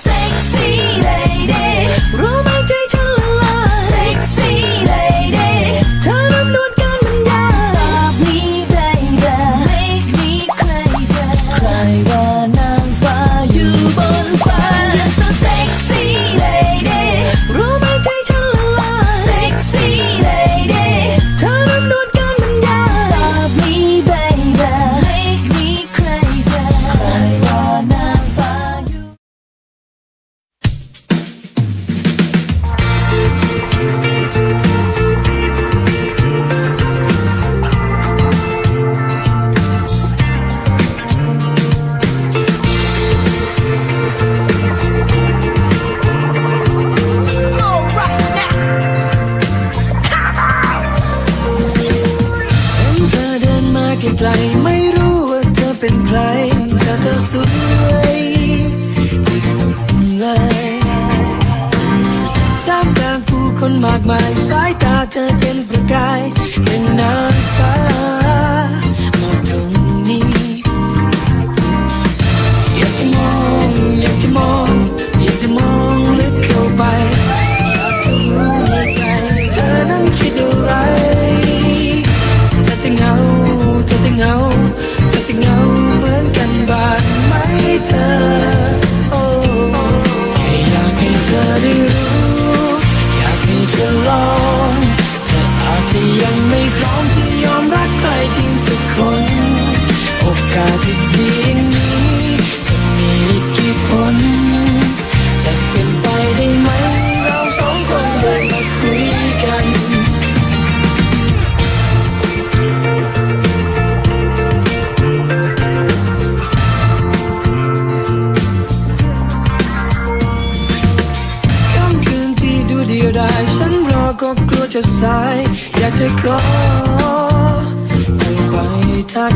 six. คนมากมายสายตาเธอเป็นประกายเห็นน้ำฟ้าหมดลง ได้ ฉันรอก็กลัวจะสาย อยากจะขอเธอไปทัก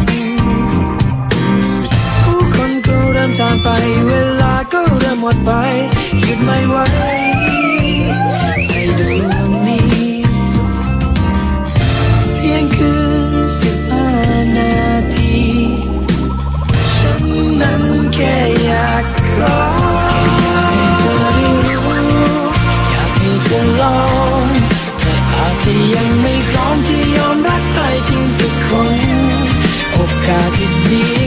ผู้คนก็เริ่มจางไป เวลาก็เริ่มหมดไปหยุดไม่ไหว に